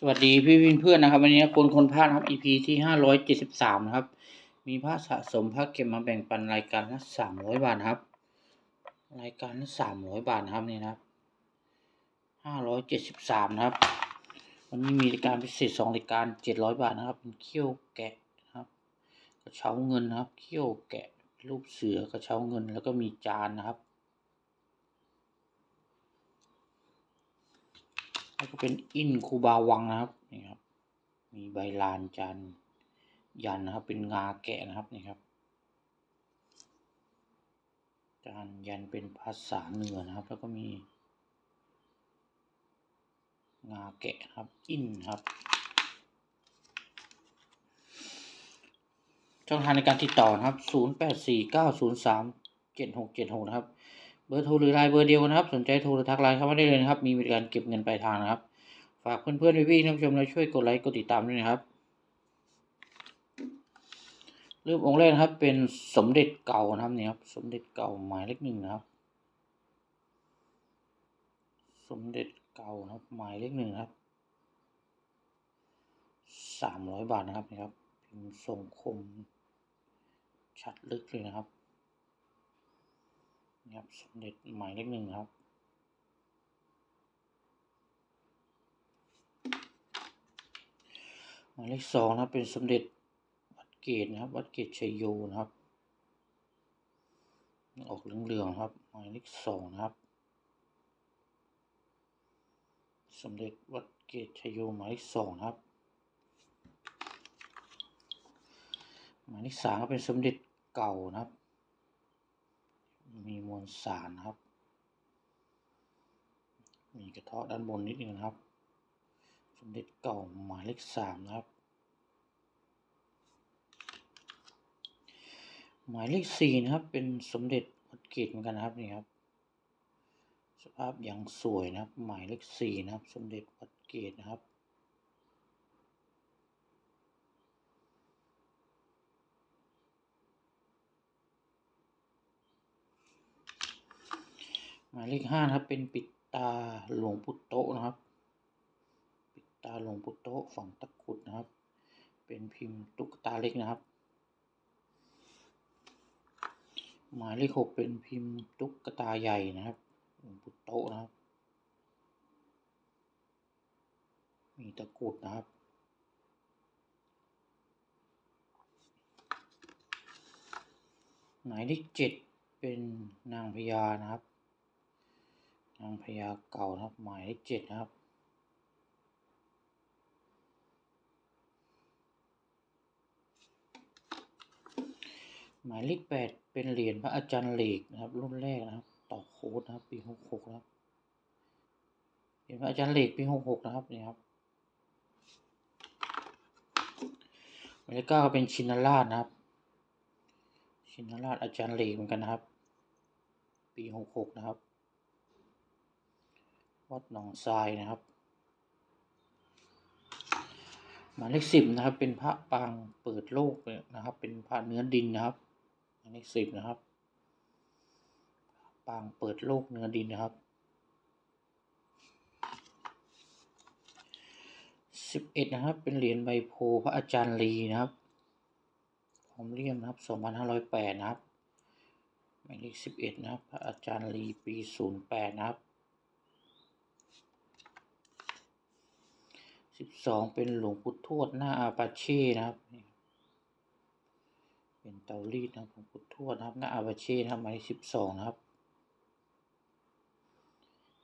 สวัสดีพี่วินเพื่อนนะครับ วันนี้คนคนพลาดครับ EP ที่ห้าร้อยเจ็ดสิบสามนะครับ มีพระสะสมพระเก็บมาแบ่งปันรายการละสามร้อยบาทครับ รายการละสามร้อยบาทครับนี่นะครับห้าร้อยเจ็ดสิบสามนะครับ วันนี้มีรายการพิเศษสองรายการเจ็ดร้อยบาทนะครับเป็นเขี้ยวแกะนะครับ กระเช้าเงินนะครับเขี้ยวแกะรูปเสือกระเช้าเงินแล้วก็มีจานนะครับ แล้วก็เป็นอินคูบาวังนะครับนี่ครับ มีใบลานจันยันนะครับ เป็นงาแกะนะครับนี่ครับจานยันเป็นภาษาเหนือนะครับ แล้วก็มี งาแกะครับ อินครับช่องทางในการติดต่อนะครับ 0 8 4 9 0 3 7 6 7 6 นะครับ เบอร์โทรหรือไลน์เบอร์เดียวกันะครับ สนใจโทรหรือทักไลน์เข้ามาได้เลยนะครับ มีบริการเก็บเงินปลายทางนะครับ ฝากเพื่อนๆพี่ๆท่านผู้ชมเราช่วยกดไลค์กดติดตามด้วยนะครับเริ่องค์แรกนะครับ เป็นสมเด็จเก่านะครับเนี่ยครับ สมเด็จเก่าหมายเลขหนึ่งนะครับ สมเด็จเก่านะครับ หมายเลขหนึ่งครับสามร้อยบาทนะครับนี่ครับพิมพ์ทรงคมชัดลึกเลยนะครับ ครับสมเด็จหมายเลขหนึ่งครับ หมายเลขสองนะครับเป็นสมเด็จวัดเกตนะครับ วัดเกตชัยโยนะครับ ออกเหลืองๆครับ หมายเลขสองนะครับ สมเด็จวัดเกตชัยโยหมายเลขสองนะครับ หมายเลขสามก็เป็นสมเด็จเก่านะครับ มีมวลสารนะครับ มีกระเทาะด้านบนนิดนึงนะครับ สมเด็จเก่าหมายเลขสามนะครับ หมายเลขสี่นะครับ เป็นสมเด็จวัดเกตเหมือนกันนะครับนี่ครับ สภาพอย่างสวยนะครับ หมายเลขสี่นะครับ สมเด็จวัดเกตนะครับ มายเลขห้านะครับ เป็นปิดตาหลวงปู่โตนะครับ ปิดตาหลวงปู่โตฝั่งตะกุดนะครับ เป็นพิมพ์ตุ๊กตาเล็กนะครับ หมายเลขหกเป็นพิมพ์ตุ๊กตาใหญ่นะครับ หลวงปู่โตนะครับ มีตะกุดนะครับหมายเลขเจ็ดเป็นนางพญานะครับ นางพญาเก่านะครับหมายเลขเจ็ดนะครับ หมายเลขแปดเป็นเหรียญพระอาจารย์เหล็กนะครับ รุ่นแรกนะครับ ต่อโค้ดนะครับ ปีหกหกนะครับเหรียญพระอาจารย์เหล็กปีหกหกนะครับนี่ครับหมายเลขเก้าเป็นชินราชนะครับ ชินราชอาจารย์เหล็กเหมือนกันนะครับ ปีหกหกนะครับ วัดหนองทรายนะครับหมายเลขสิบนะครับ เป็นพระปางเปิดโลกนะครับ เป็นพระเนื้อดินนะครับหมายเลขสิบนะครับปางเปิดโลกเนื้อดินนะครับสิบเอ็ดนะครับ เป็นเหรียญใบโพพระอาจารย์ลีนะครับพร้อมเลี่ยมนะครับสองพันห้าร้อยแปดนะครับหมายเลขสิบเอ็ดนะครับ พระอาจารย์ลีปีศูนย์แปดนะครับ สิบสองเป็นหลวงปู่ทวดหน้าอาปาเช่นะครับ เป็นเตารีดนะหลวงปู่ทวดนะครับ หน้าอาปาเช่นะครับหมายเลขสิบสองนะครับ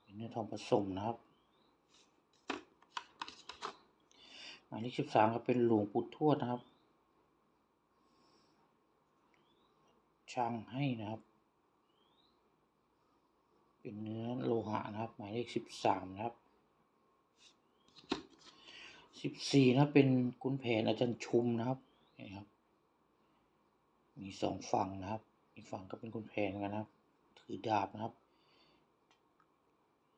เป็นเนื้อทองผสมนะครับหมายเลขสิบสามก็เป็นหลวงปู่ทวดนะครับ ช่างให้นะครับ เป็นเนื้อโลหะนะครับ หมายเลขสิบสามนะครับ สิบสี่นะเป็นกุนแผนอาจารย์ชุมนะครับนี่ครับ มีสองฝั่งนะครับ อีกฝั่งก็เป็นกุนแผนกันนะครับ ถือดาบนะครับ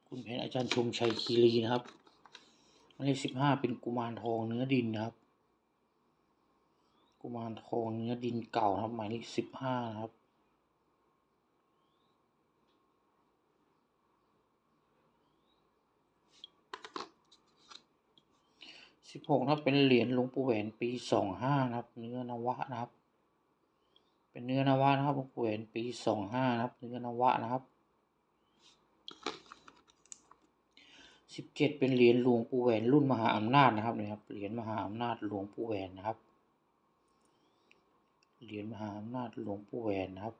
กุนแผนอาจารย์ชุมชัยคีรีนะครับหมายเลขสิบห้าเป็นกุมารทองเนื้อดินนะครับ กุมารทองเนื้อดินเก่านะครับ หมายเลขสิบห้านะครับ สิบหกนะครับเป็นเหรียญหลวงปู่แหวนปีสองห้านะครับ เนื้อนวะนะครับ เป็นเนื้อนวะนะครับหลวงปู่แหวนปีสองห้านะครับ เนื้อนวะนะครับสิบเจ็ดเป็นเหรียญหลวงปู่แหวนรุ่นมหาอำนาจนะครับเนี่ยครับเหรียญมหาอำนาจหลวงปู่แหวนนะครับเหรียญมหาอำนาจหลวงปู่แหวนนะครับ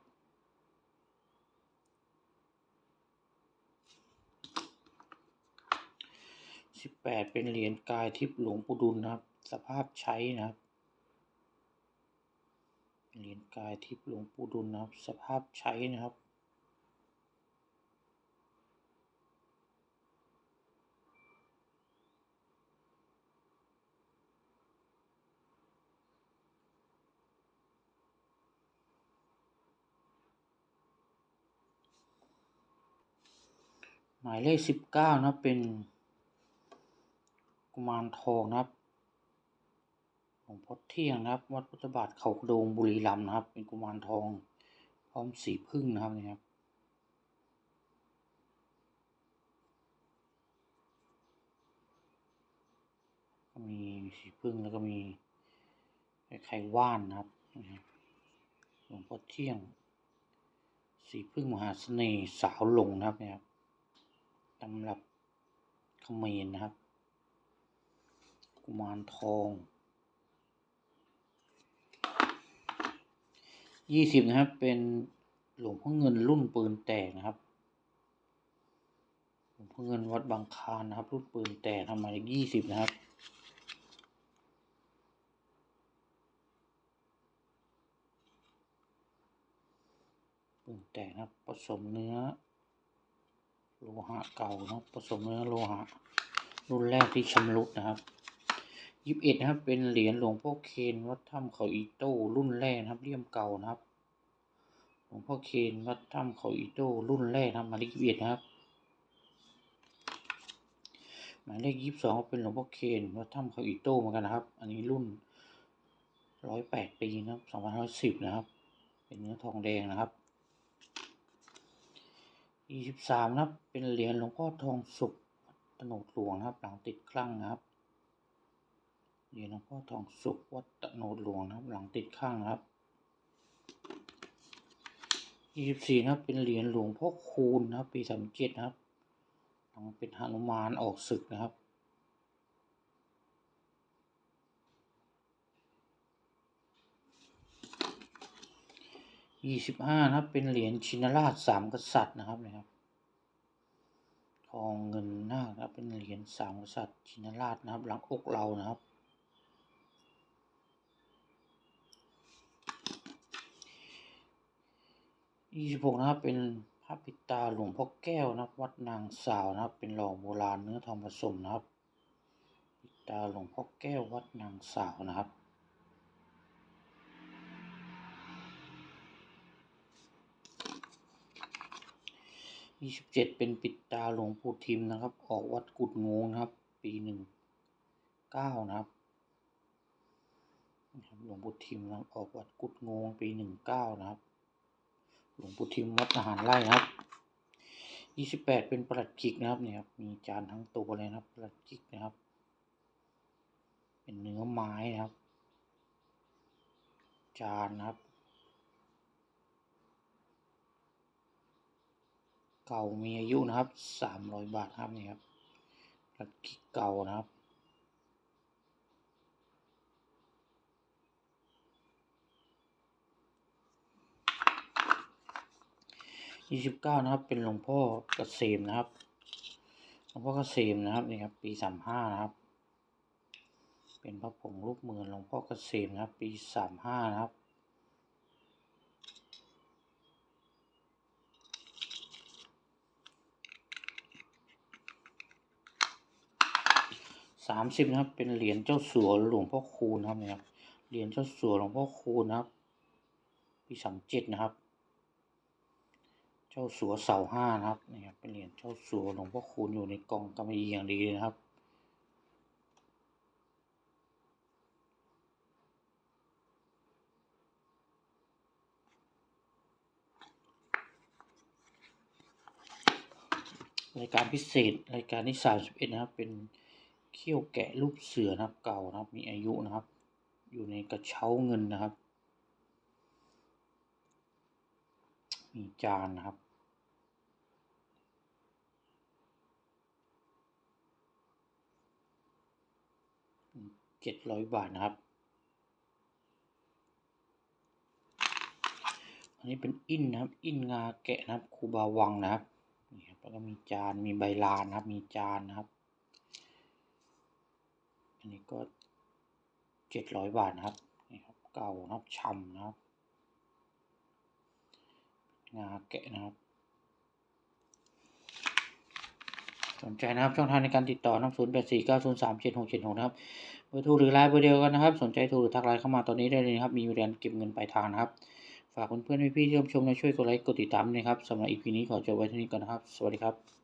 สิบแปดเป็นเหรียญกายทิพย์หลวงปู่ดุลนะครับ สภาพใช้นะครับเหรียญกายทิพย์หลวงปู่ดุลนะครับ สภาพใช้นะครับหมายเลขสิบเก้านะ เป็น กุมารทองนะครับหลวงพ่อเที่ยงนะครับ วัดพุทธบาทเขาโดงบุรีรัมย์นะครับ เป็นกุมารทอง พร้อมสีพึ่งนะครับนี่ครับก็มีสีพึ่งแล้วก็มีไข่ว่านนะครับหลวงพ่อเที่ยง สีพึ่งมหาเสน่ห์สาวหลงนะครับเนี่ยครับตำรับขมรนะครับ กุมารทองยี่สิบนะครับ เป็นหลวงพ่อเงินรุ่นปืนแตกนะครับหลวงพ่อเงินวัดบางคานนะครับ รุ่นปืนแตกทำมายี่สิบนะครับปืนแตกนะครับ ผสมเนื้อ โลหะเก่านะผสมเนื้อโลหะ รุ่นแรกที่ชำรุดนะครับ ยี่สิบเอ็ดนะครับ เป็นเหรียญหลวงพ่อเคนวัดถ้ำเขาอีโต้รุ่นแรกนะครับเลี่ยมเก่านะครับ หลวงพ่อเคนวัดถ้ำเขาอีโต้รุ่นแรกนะครับหมายเลขยี่สิบเอ็ดนะครับ หมายเลขยี่สิบสองเป็นหลวงพ่อเคนวัดถ้ำเขาอีโต้เหมือนกันนะครับ อันนี้รุ่นร้อยแปดปีนะครับสองพันร้อยสิบนะครับ เป็นเนื้อทองแดงนะครับยี่สิบสามนะครับ เป็นเหรียญหลวงพ่อทองสุกตโนดหลวงนะครับ หลังติดคลั่งนะครับ เหรียญหลวงพ่อทองสุกวัดตโนดหลวงนะครับ หลังติดข้างนะครับยี่สิบสี่นะครับ เป็นเหรียญหลวงพ่อคูณนะครับ ปีสามเจ็ดนะครับหลังเป็นหนุมานออกศึกนะครับยี่สิบห้านะครับ เป็นเหรียญชินราชสามกษัตริย์นะครับนะครับทองเงินนาคนะครับเป็นเหรียญสามกษัตริย์ชินราชนะครับ หลังอกเรานะครับ ยี่สิบหกนะครับเป็นพระปิตาหลวงพ่อแก้วนะครับ วัดนางสาวนะครับ เป็นหล่อโบราณเนื้อทองผสมนะครับ ปิตาหลวงพ่อแก้ววัดนางสาวนะครับยี่สิบเจ็ดเป็นปิดตาหลวงปู่ทิมนะครับ ออกวัดกุดงงนะครับ ปีหนึ่งเก้านะครับหลวงปู่ทิมนะออกวัดกุดงงปีหนึ่งเก้านะครับ หลวงปู่ทิมวัดอาหารไร่ครับยี่สิบแปดเป็นประหลัดกิกนะครับเนี่ยครับมีจานทั้งตัวเลยนะครับประหลัดกิกนะครับ เป็นเนื้อไม้นะครับ จานนะครับ เก่ามีอายุนะครับสามร้อยบาทครับเนี่ยครับประหลัดกิกเก่านะครับ ยี่สิบเก้านะครับ เป็นหลวงพ่อเกษมนะครับหลวงพ่อเกษมนะครับนี่ครับ ปีสามห้านะครับ เป็นพระผงรูปมือหลวงพ่อเกษมนะครับ ปีสามห้านะครับสามสิบนะครับ เป็นเหรียญเจ้าสัวหลวงพ่อคูณนะครับเนี่ยครับเหรียญเจ้าสัวหลวงพ่อคูณนะครับ ปีสามเจ็ดนะครับ จ้าสัวเสาห้านะครับนี่ครับเป็นเหรียญเจ้าสัวหลวงพ่อคูณอยู่ในกองกำมะหยี่อย่างดีเลยนะครับรายการพิเศษรายการที่สามสิบเอ็ดนะครับ เป็นเขี้ยวแกะรูปเสือนะครับ เก่านะครับ มีอายุนะครับ อยู่ในกระเช้าเงินนะครับ มีจานนะครับ เจ็ดร้อยบาทนะครับ อันนี้เป็นอินนะครับ อินงาแกะนะครับคูบาวังนะครับนี่ครับแล้วก็มีจานมีใบลานนะครับ มีจานนะครับ อันนี้ก็เจ็ดร้อยบาทนะครับนี่ครับเก่านะครับช่ำนะครับงาแกะนะครับสนใจนะครับช่องทางในการติดต่อนะครับ0 8 4 9 0 3 7 6 7 6นะครับ เบอร์โทรหรือไลน์เบอร์เดียวกันนะครับ สนใจโทรหรือทักไลน์เข้ามาตอนนี้ได้เลยนะครับ มีบริการเก็บเงินปลายทางนะครับ ฝากเพื่อนๆพี่ๆที่รับชมและช่วยกดไลค์กดติดตามด้วยนะครับสำหรับอีพีนี้ขอจบไว้เท่านี้ก่อนนะครับ สวัสดีครับ